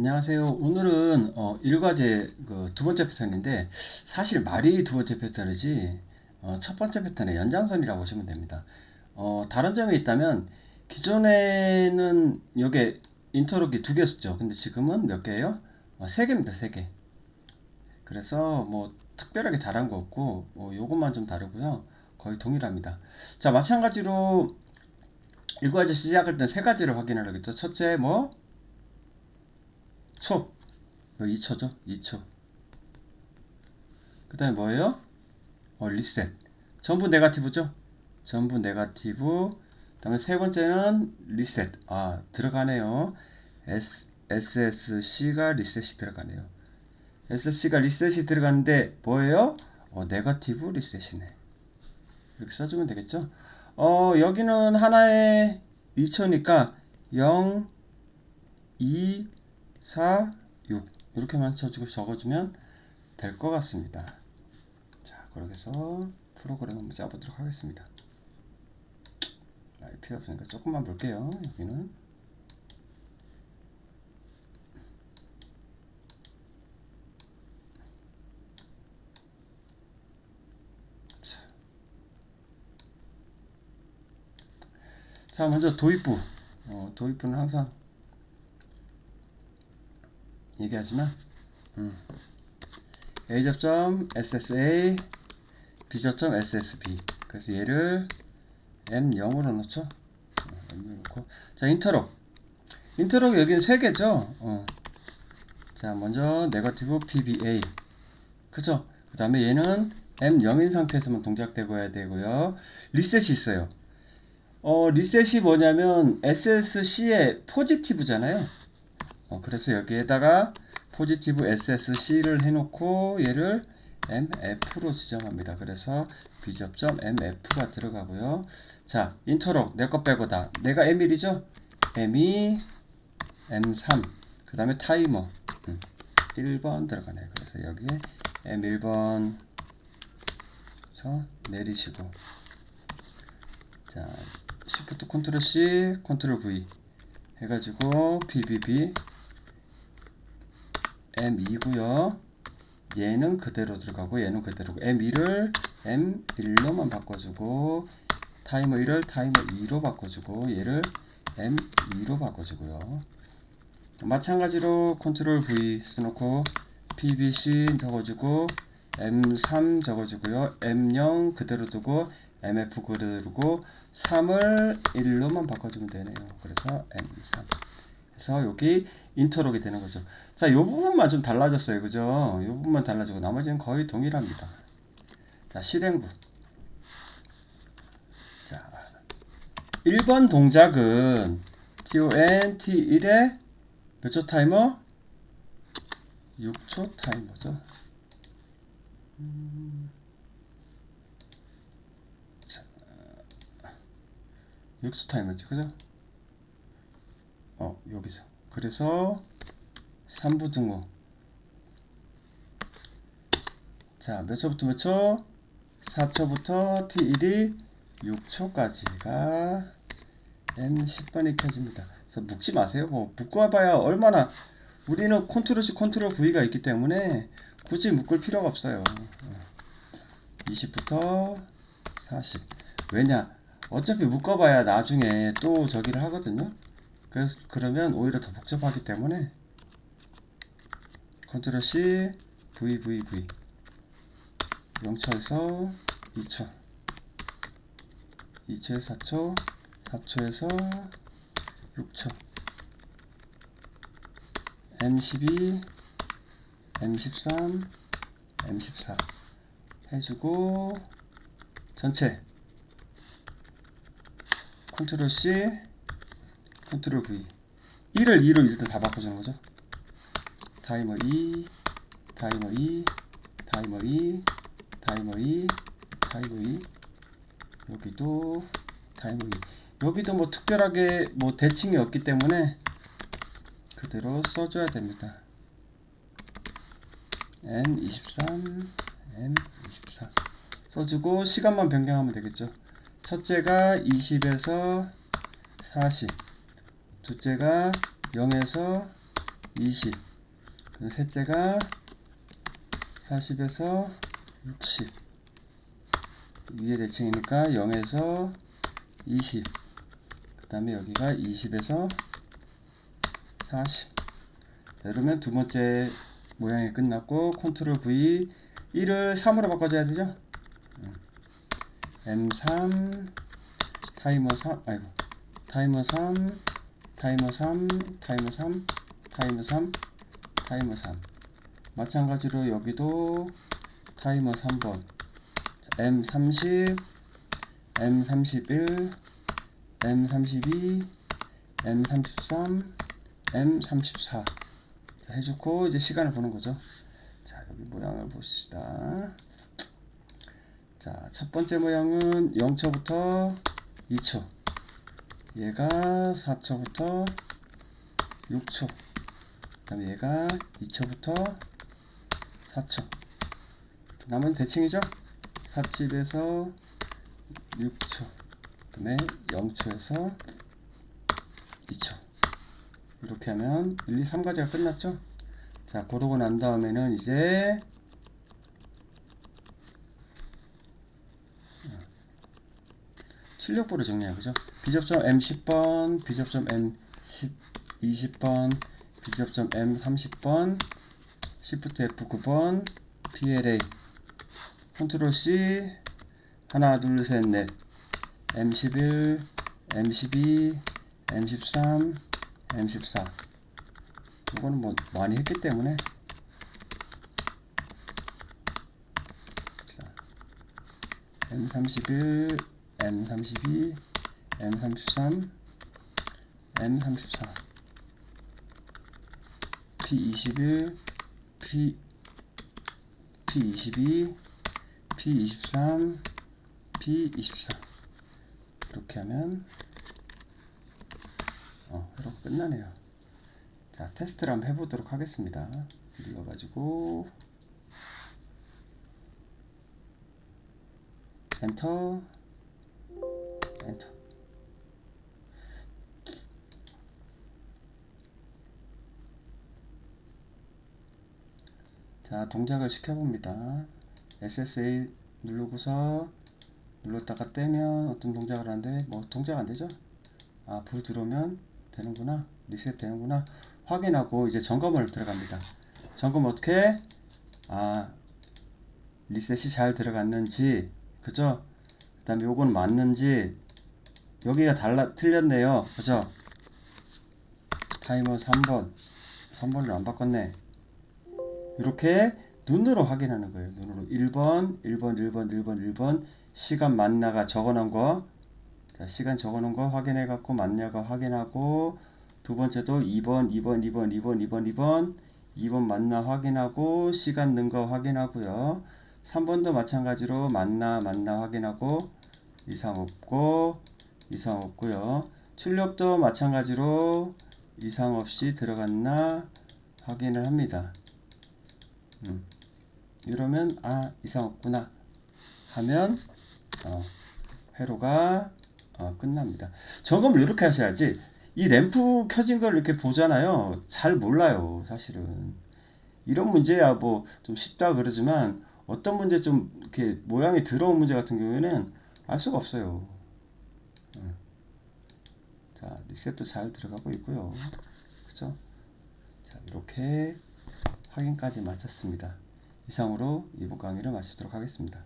안녕하세요. 오늘은 어, 일과제 그 두 번째 패턴인데 사실 말이 두 번째 패턴이지 어, 첫 번째 패턴의 연장선이라고 보시면 됩니다. 어, 다른 점이 있다면 기존에는 여기에 인터록이 두 개였죠. 근데 지금은 몇 개예요? 어, 세 개입니다. 세 개. 그래서 뭐 특별하게 다른 거 없고 어, 요것만 좀 다르고요. 거의 동일합니다. 자, 마찬가지로 일과제 시작할 때 세 가지를 확인하려겠죠. 첫째 뭐 초. 여기 2초죠? 2초. 그 다음에 뭐예요? 어, 리셋. 전부 네가티브죠? 전부 네가티브. 그 다음에 세 번째는 리셋. 아, 들어가네요. S, SSC가 리셋이 들어가네요. SSC가 리셋이 들어가는데 뭐예요? 어, 네가티브 리셋이네. 이렇게 써주면 되겠죠? 어, 여기는 하나에 2초니까 0, 2, 4, 6 이렇게만 쳐주고 적어주면 될 것 같습니다. 자, 그렇게 해서 프로그램 한번 짜보도록 하겠습니다. 말 필요 없으니까 조금만 볼게요. 여기는 자, 자, 먼저 도입부. 어, 도입부는 항상 얘기하지만 음. A 접점 SSA B 접점 SSB 그래서 얘를 M0으로 놓죠? 어, M0 놓고. 자 인터록 인터록 여기는 세 개죠? 어. 자 먼저 네거티브 PBA 그죠 그 다음에 얘는 M0인 상태에서만 동작되고 해야 되고요. 리셋이 있어요. 어 리셋이 뭐냐면 SSC의 포지티브잖아요 어, 그래서 여기에다가 포지티브 SSC를 해놓고 얘를 MF로 지정합니다. 그래서 B접점 MF가 들어가고요. 자, 인터록 내 것 빼고 다. 내가 M1이죠? M2, M3. 그 다음에 타이머. 음, 1번 들어가네요. 그래서 여기에 M1번 서 내리시고 자, Shift 컨트롤 C, 컨트롤 V 해가지고 BBB M2고요. 얘는 그대로 들어가고 얘는 그대로고 M2를 M1로만 바꿔주고 타이머 1을 타이머 2로 바꿔주고 얘를 M2로 바꿔주고요. 마찬가지로 컨트롤 V 써놓고 PBC 적어주고 M3 적어주고요. M0 그대로 두고 MF 그대로고 3을 1로만 바꿔주면 되네요. 그래서 M3 그래서 여기 인터록이 되는 거죠. 자, 이 부분만 좀 달라졌어요. 그죠? 이 부분만 달라지고 나머지는 거의 동일합니다. 자, 실행부. 자, 1번 동작은 TON T1에 몇 초 타이머? 6초 타이머죠. 음, 자, 6초 타이머지, 그죠? 어, 여기서. 그래서 3부 등호. 자, 몇 초부터 몇 초? 4초부터 T1이 6초까지가 M10번이 켜집니다. 그래서 묶지 마세요. 뭐 묶어봐야 얼마나 우리는 컨트롤 C 컨트롤 V가 있기 때문에 굳이 묶을 필요가 없어요. 20부터 40. 왜냐? 어차피 묶어봐야 나중에 또 저기를 하거든요. 그래서 그러면 오히려 더 복잡하기 때문에 컨트롤 C VVV 0초에서 2초 2초에서 4초 4초에서 6초 M12 M13 M14 해주고 전체. 컨트롤 C 컨트롤 V 1을 2로 일단 다 바꿔주는 거죠? 타이머 2 타이머 2 타이머 2 타이머 2 타이머 2 여기도 타이머 2 여기도 뭐 특별하게 뭐 대칭이 없기 때문에 그대로 써줘야 됩니다. M23 M24 써주고 시간만 변경하면 되겠죠? 첫째가 20에서 40 둘째가 0에서 20 그리고 셋째가 40에서 60 위에 대칭이니까 0에서 20 그 다음에 여기가 20에서 40 이러면 두 번째 모양이 끝났고 컨트롤 V 1을 3으로 바꿔줘야 되죠? M3 타이머 3 아이고 타이머 3 타이머 3 타이머 3 타이머 3 타이머 3 마찬가지로 여기도 타이머 3번. M30 M31 M32 M33 M34 자, 해주고 이제 시간을 보는 거죠. 자 여기 모양을 보시다. 자 첫 번째 모양은 0초부터 2초 얘가 4초부터 6초. 그 다음에 얘가 2초부터 4초. 남은 대칭이죠? 4칩에서 6초. 그 다음에 0초에서 2초. 이렇게 하면 1, 2, 3가지가 끝났죠? 자 그러고 난 다음에는 이제 출력부를 정리해요. 그죠? 비접점 M10번 비접점 M10 20번 비접점 M30번 Shift F9번 PLA 컨트롤 C 하나 둘 셋 넷. M11 M12 M13 M14 이거는 뭐 많이 했기 때문에. 자, M31 M32 M33 M34 P21 P P22 P23 P24 이렇게 하면 어, 이렇게 끝나네요. 자, 테스트를 한번 해보도록 하겠습니다. 눌러가지고 엔터 엔터. 자 동작을 시켜봅니다. SSA 누르고서 눌렀다가 떼면 어떤 동작을 하는데 뭐 동작 안되죠? 아 불 들어오면 되는구나. 리셋 되는구나. 확인하고 이제 점검을 들어갑니다. 점검 어떻게? 해? 아 리셋이 잘 들어갔는지. 그죠? 그 다음에 요건 맞는지 여기가 달라 틀렸네요. 그죠? 타이머 3번. 3번을 안 바꿨네. 이렇게 눈으로 확인하는 거예요 눈으로. 1번 1번 1번 1번 1번. 시간 맞나가 적어놓은 거. 자, 시간 적어놓은 거 확인해 갖고 맞냐가 확인하고 두 번째도 2번 2번 2번 2번 2번 2번. 2번 맞나 확인하고 시간 넣은 거 확인하고요. 3번도 마찬가지로 맞나 맞나 확인하고 이상 없고 이상 없고요. 출력도 마찬가지로 이상 없이 들어갔나 확인을 합니다. 음. 이러면 아 이상 없구나 하면 어, 회로가 어, 끝납니다. 점검을 이렇게 하셔야지 이 램프 켜진 걸 이렇게 보잖아요. 잘 몰라요 사실은. 이런 문제야 뭐 좀 쉽다 그러지만 어떤 문제 좀 이렇게 모양이 들어온 문제 같은 경우에는 알 수가 없어요. 음. 자 리셋도 잘 들어가고 있고요. 그죠? 자 이렇게 확인까지 마쳤습니다. 이상으로 이번 강의를 마치도록 하겠습니다